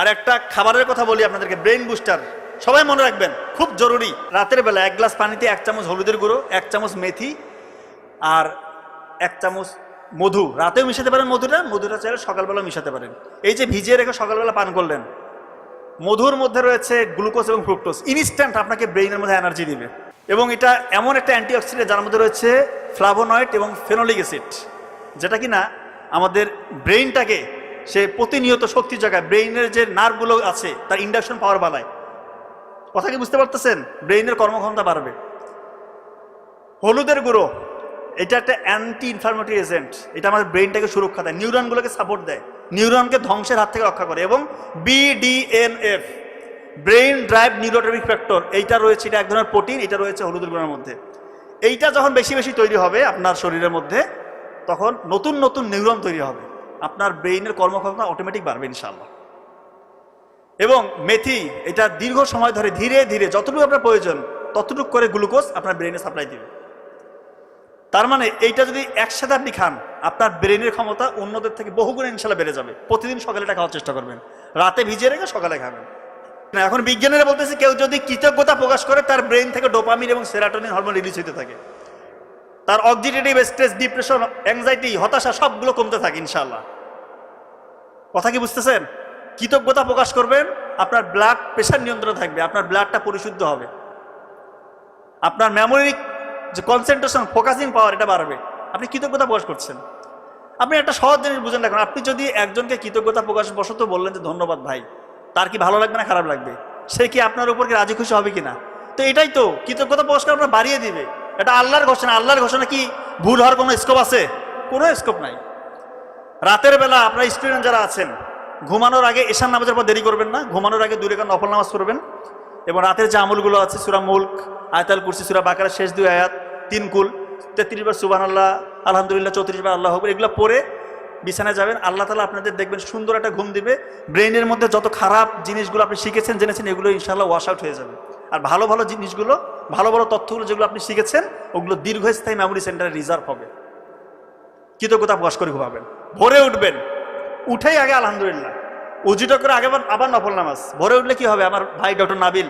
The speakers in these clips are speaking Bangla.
আর একটা খাবারের কথা বলি আপনাদেরকে ব্রেন বুস্টার সবাই মনে রাখবেন, খুব জরুরি। রাতের বেলা এক গ্লাস পানিতে এক চামচ হলুদের গুঁড়ো, এক চামচ মেথি আর এক চামচ মধু। রাতেও মিশাতে পারেন মধুটা মধুটা চাইলে সকালবেলা মিশাতে পারেন। এই যে ভিজিয়ে রেখে সকালবেলা পান করলেন, মধুর মধ্যে রয়েছে গ্লুকোজ এবং ফ্রুক্টোজ। ইনস্ট্যান্ট আপনাকে ব্রেইনের মধ্যে এনার্জি দিবে। এবং এটা এমন একটা অ্যান্টিঅক্সিডেন্ট যার মধ্যে রয়েছে ফ্লাভোনয়েড এবং ফেনোলিক অ্যাসিড যেটা কিনা আমাদের ব্রেইনটাকে সে প্রতিনিয়ত শক্তি জায়গায় ব্রেইনের যে নার্ভগুলো আছে, তার ইন্ডাকশন পাওয়ার বাড়ায়। কথা কি বুঝতে পারতেছেন? ব্রেইনের কর্মক্ষমতা বাড়বে। হলুদের গুঁড়ো, এটা একটা অ্যান্টি ইনফ্লামেটরি এজেন্ট এটা আমাদের ব্রেইনটাকে সুরক্ষা দেয়, নিউরনগুলোকে সাপোর্ট দেয়। নিউরনকে ধ্বংসের হাত থেকে রক্ষা করে এবং BDNF brain drive neurotropic factor এইটা রয়েছে, এটা এক ধরনের প্রোটিন এটা রয়েছে হলুদের গুঁড়োর মধ্যে। এইটা যখন বেশি বেশি তৈরি হবে আপনার শরীরের মধ্যে, তখন নতুন নতুন নিউরন তৈরি হবে। আপনার ব্রেইনের কর্মক্ষমতা অটোমেটিক বাড়বে ইনশাল্লাহ এবং মেথি, এটা দীর্ঘ সময় ধরে ধীরে ধীরে যতটুকু আপনার প্রয়োজন, ততটুকু করে গ্লুকোজ আপনার ব্রেনে সাপ্লাই দিবে। তার মানে এইটা যদি একসাথে আপনি খান, আপনার ব্রেনের ক্ষমতা অন্যদের থেকে বহুগুণে ইনশাল্লাহ বেড়ে যাবে। প্রতিদিন সকালে এটা খাওয়ার চেষ্টা করবেন। রাতে ভিজিয়ে রেখে সকালে খাবেন। এখন বিজ্ঞানীরা বলতেছে কেউ যদি কৃতজ্ঞতা প্রকাশ করে, তার ব্রেন থেকে ডোপামিন এবং সেরাটোনিন হরমোন রিলিজ হতে থাকে। তার অক্সিডেটিভ স্ট্রেস ডিপ্রেশন অ্যাংজাইটি হতাশা সবগুলো কমতে থাকে ইনশাল্লাহ কথা কি বুঝতেছেন? কৃতজ্ঞতা প্রকাশ করবেন, আপনার ব্লাড প্রেশার নিয়ন্ত্রণে থাকবে, আপনার ব্লাডটা পরিশুদ্ধ হবে। আপনার মেমোরি যে কনসেন্ট্রেশন ফোকাসিং পাওয়ার এটা বাড়বে। আপনি কৃতজ্ঞতা প্রকাশ করছেন। আপনি একটা সহজ জিনিস বুঝেন রাখুন, আপনি যদি একজনকে কৃতজ্ঞতা প্রকাশ বশত বললেন যে, ধন্যবাদ ভাই, তার কি ভালো লাগবে না খারাপ লাগবে? সে কি আপনার উপর কি রাজি খুশি হবে কিনা? তো এটাই তো, কৃতজ্ঞতা প্রকাশ করে আপনার বাড়িয়ে দিবে। এটা আল্লাহর ঘোষণা আল্লাহর ঘোষণা কি ভুল হওয়ার কোনো স্কোপ আছে? কোনো স্কোপ নাই। রাতের বেলা আপনার স্টুডেন্ট যারা আছেন, ঘুমানোর আগে এশান নামাজের পর দেরি করবেন না, ঘুমানোর আগে দূরে নফল নামাজ করবেন এবং রাতের যে আমলগুলো আছে, সুরা মুল্ক, আয়তাল কুরসি, সুরা বাকার, শেষ দুই আয়াত, তিন কুল, তেত্রিশ বার সুবান আল্লাহ আলহামদুলিল্লাহ, চৌত্রিশ বার আল্লাহ এগুলো পরে বিছানায় যাবেন। আল্লাহ তালা আপনাদের দেখবেন সুন্দর একটা ঘুম দিবে। ব্রেনের মধ্যে যত খারাপ জিনিসগুলো আপনি শিখেছেন, জেনেছেন, এগুলো ইনশাল্লাহ ওয়াশ আউট হয়ে যাবে। আর ভালো ভালো জিনিসগুলো, ভালো ভালো তথ্যগুলো যেগুলো আপনি শিখেছেন, ওগুলো দীর্ঘস্থায়ী মেমোরি সেন্টারে রিজার্ভ হবে। কৃতজ্ঞতা প্রকাশ করে ঘুমাবেন। ভোরে উঠবেন। উঠেই আগে আলহামদুলিল্লাহ। উজুটা করে আগে আবার- নফল নামাজ। ভোরে উঠলে কি হবে? আমার ভাই ডক্টর নাবিল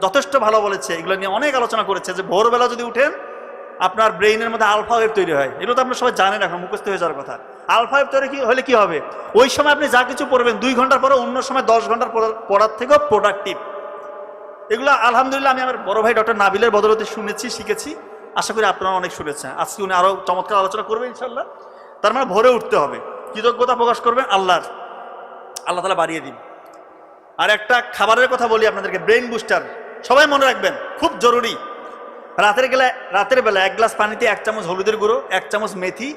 যথেষ্ট ভালো বলেছে। এগুলো নিয়ে অনেক আলোচনা করেছে যে ভোরবেলা যদি উঠেন, আপনার ব্রেইনের মধ্যে আলফা ওয়েভ তৈরি হয়। এগুলো তো আপনার সবাই জানেন এখন, মুখস্থ হয়ে যাওয়ার কথা। আলফা ওয়েভ তৈরি হলে কি হবে? ওই সময় আপনি যা কিছু পড়বেন, দুই ঘণ্টার পরে অন্য সময় দশ ঘণ্টার পড়া- পড়ার থেকেও প্রোডাক্টিভ এগুলো আলহামদুলিল্লাহ আমি আমার বড় ভাই ডক্টর নাবিলের বদলতে শুনেছি, শিখেছি। আশা করি আপনারা অনেক শুনেছেন। আজকে উনি আরও চমৎকার আলোচনা করবেন ইনশাল্লাহ তার মানে ভোরে উঠতে হবে। কৃতজ্ঞতা প্রকাশ করবেন আল্লাহর। আল্লাহ তালা বাড়িয়ে দিন। আর একটা খাবারের কথা বলি আপনাদেরকে ব্রেন বুস্টার সবাই মনে রাখবেন, খুব জরুরি। রাতের গেলে, রাতের বেলা এক গ্লাস পানিতে এক চামচ হলুদের গুঁড়ো, এক চামচ মেথি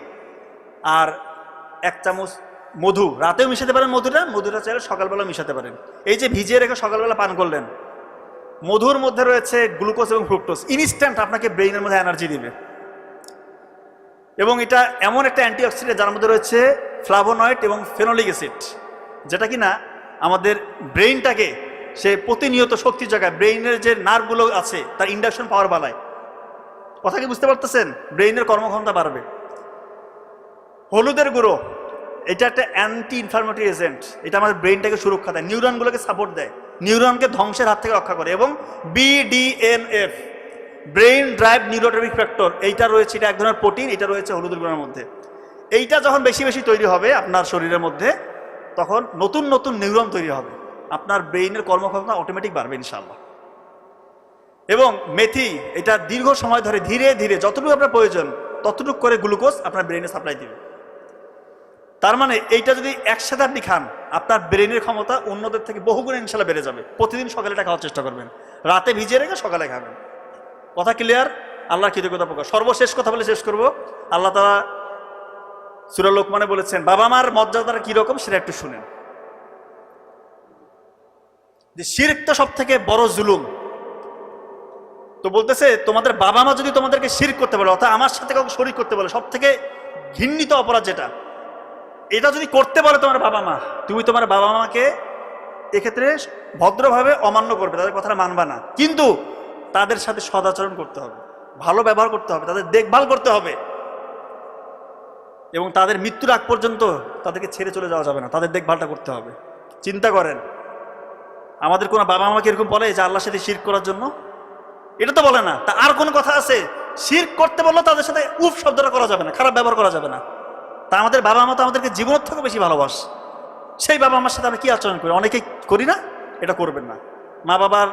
আর এক চামচ মধু। রাতেও মিশাতে পারেন মধুটা মধুটা চাইলে সকালবেলা মিশাতে পারেন। এই যে ভিজিয়ে রেখে সকালবেলা পান করলেন, মধুর মধ্যে রয়েছে গ্লুকোজ এবং ফ্রুক্টোজ। ইনস্ট্যান্ট আপনাকে ব্রেইনের মধ্যে এনার্জি দিবে। এবং এটা এমন একটা অ্যান্টিঅক্সিডেন্ট যার মধ্যে রয়েছে ফ্লাভোনয়েড এবং ফেনোলিক অ্যাসিড, যেটা কিনা আমাদের ব্রেইনটাকে, সে প্রতিনিয়ত শক্তি জায়গায় ব্রেইনের যে নার্ভগুলো আছে, তার ইন্ডাকশন পাওয়ার বাড়ায় কথা কি বুঝতে পারতেছেন? ব্রেইনের কর্মক্ষমতা বাড়বে। হলুদের গুঁড়ো, এটা একটা অ্যান্টি ইনফ্লামেটরি এজেন্ট এটা আমাদের ব্রেইনটাকে সুরক্ষা দেয়, নিউরনগুলোকে সাপোর্ট দেয়। নিউরনকে ধ্বংসের হাত থেকে রক্ষা করে এবং BDNF brain drive neurotropic factor, এইটা রয়েছে, এটা এক ধরনের প্রোটিন, এটা রয়েছে হলুদের গুঁড়োর মধ্যে। এইটা যখন বেশি বেশি তৈরি হবে আপনার শরীরের মধ্যে, তখন নতুন নতুন নিউরন তৈরি হবে। আপনার ব্রেইনের কর্মক্ষমতা অটোমেটিক বাড়বে ইনশাল্লাহ এবং মেথি, এটা দীর্ঘ সময় ধরে ধীরে ধীরে যতটুকু আপনার প্রয়োজন, ততটুকু করে গ্লুকোজ আপনার ব্রেনে সাপ্লাই দিবে। তার মানে এইটা যদি একসাথে আপনি খান, আপনার ব্রেনের ক্ষমতা অন্যদের থেকে বহুগুণে ইনশাল্লাহ বেড়ে যাবে। প্রতিদিন সকালে এটা খাওয়ার চেষ্টা করবেন। রাতে ভিজিয়ে রেখে সকালে খাবেন। কথা ক্লিয়ার আল্লাহর কৃতজ্ঞতা প্রকাশ। সর্বশেষ কথা বলে শেষ করব। আল্লাহ তালা সুরা লোকমানে বলেছেন, বাবা মার মর্যাদাটা কীরকম সেটা একটু শুনেন। যে শির্ক তো সব থেকে বড় জুলুম। তো বলতেছে, তোমাদের বাবা মা যদি তোমাদেরকে শির্ক করতে বলে, অর্থাৎ আমার সাথে কাউকে শরিক করতে বলে সব থেকে ঘৃণিত অপরাধ যেটা, এটা যদি করতে বলে তোমার বাবা মা, তুমি তোমার বাবা মাকে এক্ষেত্রে ভদ্রভাবে অমান্য করবে, তাদের কথাটা মানবা না। কিন্তু তাদের সাথে সদাচরণ করতে হবে। ভালো ব্যবহার করতে হবে, তাদের দেখভাল করতে হবে। এবং তাদের মৃত্যুর আগ পর্যন্ত তাদেরকে ছেড়ে চলে যাওয়া যাবে না, তাদের দেখভালটা করতে হবে। চিন্তা করেন, আমাদের কোনো বাবা মাকে এরকম বলে যে আল্লাহর সাথে শির করার জন্য? এটা তো বলে না, তা আর কোনো কথা আছে? শির করতে বললে তাদের সাথে উফ শব্দটা করা যাবে না, খারাপ ব্যবহার করা যাবে না। তা আমাদের বাবা মা তো আমাদেরকে জীবনের থেকে বেশি ভালোবাস। সেই বাবা মার সাথে আমরা কি আচরণ করি? অনেকেই করি না, এটা করবেন না। মা বাবার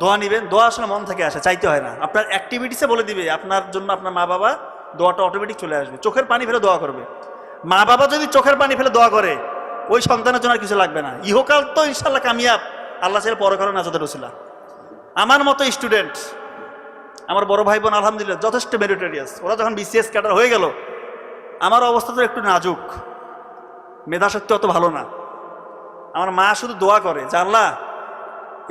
দোয়া নিবেন, দোয়া আসলে মন থেকে আসে, চাইতে হয় না। আপনার অ্যাক্টিভিটিসে বলে দিবে, আপনার জন্য আপনার মা বাবা দোয়াটা অটোমেটিক চলে আসবে। চোখের পানি ফেলে দোয়া করবে। মা বাবা যদি চোখের পানি ফেলে দোয়া করে, ওই সন্তানের জন্য আর কিছু লাগবে না। ইহকাল তো ইনশাল্লাহ কামিয়াব, আল্লাহ ছেলে পরকালে নাজাদের রসিলা আমার মতো স্টুডেন্ট আমার বড় ভাই বোন আলহামদুলিল্লাহ, যথেষ্ট মেরিটেরিয়াস ওরা যখন বিসিএস ক্যাডার হয়ে গেল, আমার অবস্থা তো একটু নাজুক। মেধাশক্তি অত ভালো না। আমার মা শুধু দোয়া করে আল্লাহ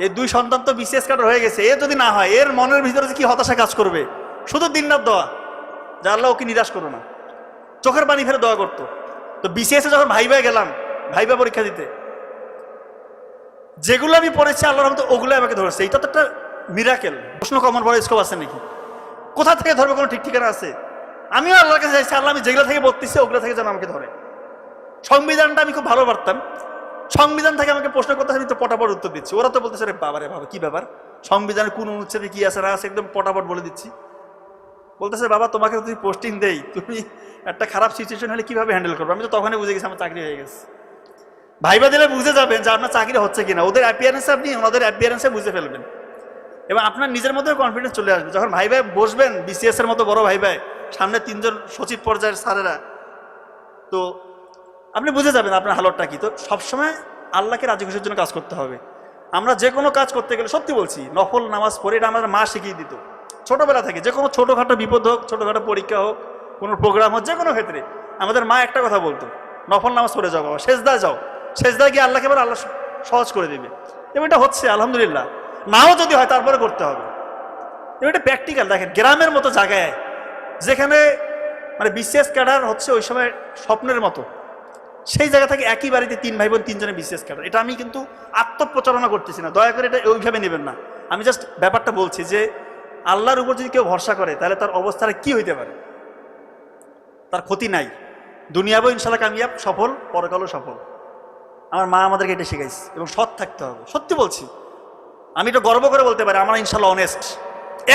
এই দুই সন্তান তো বিসিএস ক্যাডার হয়ে গেছে। এ যদি না হয়, এর মনের ভিতরে কি হতাশা কাজ করবে? শুধু দিনরাত দোয়া। যে আল্লাহ ওকে নিরাশ করো না। চোখের পানি ফেলে দোয়া করতো। তো বিসিএসে যখন ভাইবা গেলাম ভাইবা পরীক্ষা দিতে, যেগুলো আমি পড়েছি আল্লাহর রহমতে ওগুলো আমাকে ধরেছে। এটা তো একটা মিরাকেল প্রশ্ন কমন বড় স্কোপ আছে নাকি? কোথা থেকে ধরবে? কোনো ঠিক ঠিকানা আছে? আমিও আল্লাহর কাছে চাইছি, আল্লাহ আমি যেগুলো থেকে বলতেছি, ওগুলো থেকে যেন আমাকে ধরে। সংবিধানটা আমি খুব ভালো পারতাম। সংবিধান থেকে আমাকে প্রশ্ন করতে আমি তো পটাপট উত্তর দিচ্ছি। ওরা তো বলতেছে রে বাবারে, বাবা, কি ব্যাপার? সংবিধানের কোন অনুচ্ছেদে কি আছে? না আছে একদম পটাপট বলে দিচ্ছি। বলতেছে, বাবা, তোমাকে যদি পোস্টিং দেই। তুমি একটা খারাপ সিচুয়েশন হলে কীভাবে হ্যান্ডেল করবে? আমি তো তখনই বুঝে গেছি, আমার চাকরি হয়ে গেছে। ভাইবা দিলে বুঝে যাবেন যে আপনার চাকরি হচ্ছে কিনা। ওদের অ্যাপিয়ারেন্সে আপনি, ওনাদের অ্যাপিয়ারেন্সে বুঝে ফেলবেন। এবং আপনার নিজের মধ্যে কনফিডেন্স চলে আসবে। যখন ভাই ভাই বসবেন বিসিএস এর মতো বড় ভাই ভাই সামনে তিনজন সচিব পর্যায়ের স্যারেরা, তো আপনি বুঝে যাবেন আপনার হালতটা কি। তো সবসময় আল্লাহকে রাজি খুশির জন্য কাজ করতে হবে। আমরা যে কোনো কাজ করতে গেলে, সত্যি বলছি, নফল নামাজ পড়ে এটা আমাদের মা শিখিয়ে দিত। ছোটোবেলা থেকে, যে কোনো ছোটোখাটো বিপদ হোক, ছোটোখাটো পরীক্ষা হোক, কোনো প্রোগ্রাম হোক, যে কোনো ক্ষেত্রে, আমাদের মা একটা কথা বলতো, নফল নামাজ পড়ে যাও বাবা শেষদা যাও। শেষদা গিয়ে আল্লাহকে এবার আল্লাহ সহজ করে দেবে। এবং এটা হচ্ছে, আলহামদুলিল্লাহ। নাও যদি হয়, তারপরে করতে হবে। এবং এটা প্র্যাকটিক্যাল দেখেন, গ্রামের মতো জায়গায়, যেখানে মানে বিশেষ ক্যাডার হচ্ছে ওই সময় স্বপ্নের মতো। সেই জায়গা থেকে একই বাড়িতে তিন ভাই বোন, তিনজনে বিশেষ ক্যাডার এটা আমি কিন্তু আত্মপ্রচারণা করতেছি না, দয়া করে এটা ওইভাবে নেবেন না। আমি জাস্ট ব্যাপারটা বলছি যে, আল্লাহর উপর যদি কেউ ভরসা করে, তাহলে তার অবস্থাটা কি হইতে পারে? তার ক্ষতি নাই। দুনিয়াবো ইনশাল্লাহ কামিয়াব, সফল, পরকালও সফল। আমার মা আমাদেরকে এটা শিখাইছে এবং সৎ থাকতে হবে। সত্যি বলছি, আমি এটা গর্ব করে বলতে পারি, আমরা ইনশাল্লাহ অনেস্ট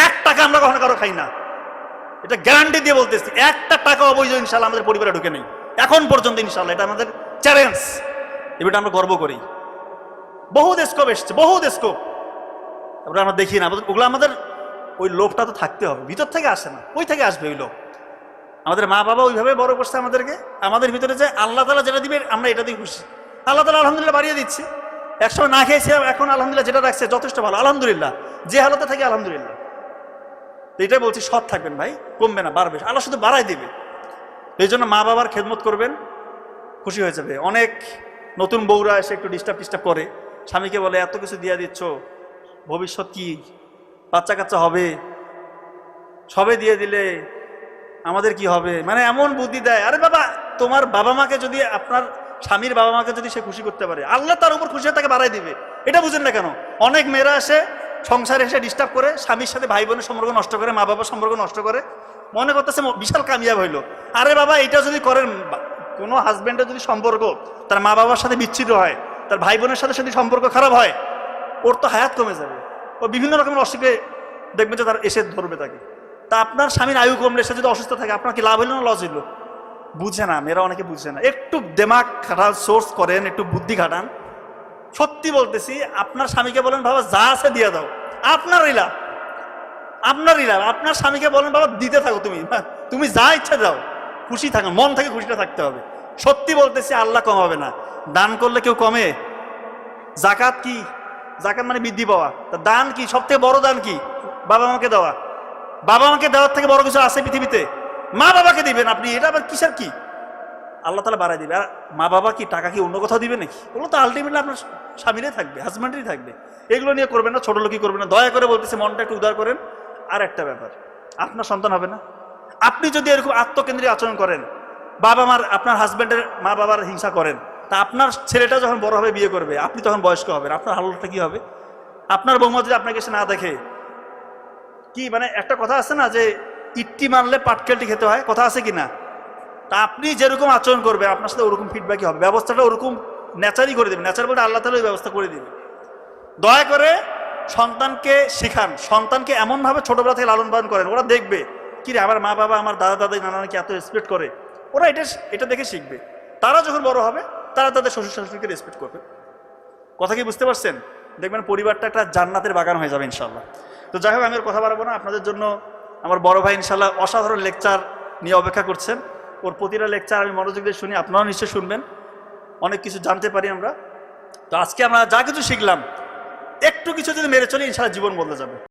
এক টাকা আমরা কখনো কারও খাই না। এটা গ্যারান্টি দিয়ে বলতেছি, একটা টাকা অবৈধ ইনশাল্লাহ আমাদের পরিবারে ঢুকে নেই। এখন পর্যন্ত ইনশাল্লাহ এটা আমাদের চ্যালেঞ্জ এটা আমরা গর্ব করি। বহু স্কোপ এসছে বহু স্কোপ তারপরে আমরা দেখি না ওগুলো আমাদের ওই লোভটা তো থাকতে হবে, ভিতর থেকে আসে না, ওই থেকে আসবে ওই লোভ। আমাদের মা বাবা ওইভাবে বড় করছে আমাদেরকে, আমাদের ভিতরে যে আল্লাহ তালা যেটা দিবে, আমরা এটা দিয়ে খুশি। আল্লাহ তালা আলহামদুলিল্লাহ বাড়িয়ে দিচ্ছে। একসময় না খেয়েছিলাম এখন আলহামদুলিল্লাহ যেটা রাখছে যথেষ্ট ভালো, আলহামদুলিল্লাহ। যে হালতে থাকে আলহামদুলিল্লাহ। এটাই বলছি, সৎ থাকবেন ভাই, কমবে না, বাড়বে। আল্লাহ শুধু বাড়াই দিবে। এই জন্য মা বাবার খেদমত করবেন, খুশি হয়ে যাবে। অনেক নতুন বউরা এসে একটু ডিস্টার্ব টিস্টার্ব করে। স্বামীকে বলে, এত কিছু দিয়ে দিচ্ছ, ভবিষ্যৎ কি? বাচ্চা কাচ্চা হবে? সবে দিয়ে দিলে আমাদের কি হবে? মানে এমন বুদ্ধি দেয়, আরে বাবা, তোমার বাবা মাকে যদি আপনার স্বামীর বাবা মাকে যদি সে খুশি করতে পারে, আল্লাহ তার উপর খুশি তাকে বাড়াই দিবে। এটা বুঝেন না কেন? অনেক মেয়েরা এসে সংসারে এসে ডিস্টার্ব করে, স্বামীর সাথে ভাই বোনের সম্পর্ক নষ্ট করে মা বাবার সম্পর্ক নষ্ট করে, মনে করতেছে বিশাল কামিয়াব হইল। আরে বাবা এটা যদি করেন কোনো হাজব্যান্ডের যদি সম্পর্ক, তার মা বাবার সাথে বিচ্ছিন্ন হয়, তার ভাই বোনের সাথে যদি সম্পর্ক খারাপ হয়, ওর তো হায়াত কমে যাবে। ও বিভিন্ন রকমের অসুখে দেখবে যে তার এসে ধরবে তাকে। তা আপনার স্বামীর আয়ু কমলে সে যদি অসুস্থ থাকে, আপনার কি লাভ হইল না লস হইল? বুঝে না, মেয়েরা অনেকে বুঝে না। একটু দেমাগ খাটান সোর্স করেন, একটু বুদ্ধি খাটান সত্যি বলতেছি, আপনার স্বামীকে বলেন, বাবা, যা আছে দিয়ে দাও। আপনারই লাভ আপনারই লাভ আপনার স্বামীকে বলেন বাবা দিতে থাকো তুমি। হ্যাঁ, তুমি যা ইচ্ছা দাও। খুশি থাকো মন থেকে খুশিটা থাকতে হবে। সত্যি বলতেছি আল্লাহ কমাবে না। দান করলে কেউ কমে? জাকাত কি? জাকাত মানে বৃদ্ধি পাওয়া। তা দান কি? সব থেকে বড় দান কি? বাবা মাকে দেওয়া। বাবা মাকে দেওয়ার থেকে বড় কিছু আছে পৃথিবীতে? মা বাবাকে দিবেন আপনি? এটা আবার কিসের কি? আল্লাহ তালা বাড়াই দিবে। আর মা বাবা কি টাকা কি অন্য কোথাও দিবে নাকি? ওগুলো তো আলটিমেটলি আপনার স্বামীরাই থাকবে হাজব্যান্ডেরই থাকবে। এগুলো নিয়ে করবেন না, ছোট লোকই করবেন না। দয়া করে বলতেছে, মনটা একটু উদার করেন। আর একটা ব্যাপার, আপনার সন্তান হবে না। আপনি যদি এরকম আত্মকেন্দ্রিক আচরণ করেন, বাবা মার, আপনার হাজব্যান্ডের মা বাবার হিংসা করেন, তা আপনার ছেলেটা যখন বড় হবে, বিয়ে করবে, আপনি তখন বয়স্ক হবেন। আপনার হালতটা কি হবে? আপনার বৌমা যদি আপনাকে এসে না দেখে, কি মানে একটা কথা আছে না যে, ইট্টি মারলে পাটকেলটি খেতে হয়? কথা আছে কি না? তা আপনি যেরকম আচরণ করবে, আপনার সাথে ওরকম ফিডব্যাকই হবে। ব্যবস্থাটা ওরকম ন্যাচারই করে দেবে। ন্যাচার বলতে আল্লাহ তালা ওই ব্যবস্থা করে দিবে। দয়া করে সন্তানকে শেখান। সন্তানকে এমনভাবে ছোটোবেলা থেকে লালন পালন করেন। ওরা দেখবে, কি রে, আমার মা বাবা, আমার দাদা দাদি নানা নাকি এত রেসপেক্ট করে? ওরা এটা এটা দেখে শিখবে। তারা যখন বড় হবে, তারা তাদের শ্বশুর শাশুড়িকে রেসপেক্ট করবে। কথা কি বুঝতে পারছেন? দেখবেন পরিবারটা একটা জান্নাতের বাগান হয়ে যাবে ইনশাল্লাহ তো যাই হোক, আমি আর কথা বাড়াবো না। আপনাদের জন্য আমার বড় ভাই ইনশাল্লাহ অসাধারণ লেকচার নিয়ে অপেক্ষা করছেন। ওর প্রতিটা লেকচার আমি মনোযোগ দিয়ে শুনি, আপনারাও নিশ্চয়ই শুনবেন। অনেক কিছু জানতে পারি আমরা। তো আজকে আমরা যা কিছু শিখলাম, একটু কিছু যদি মেরে চলি ইনশাল্লাহ জীবন বদলে যাবে।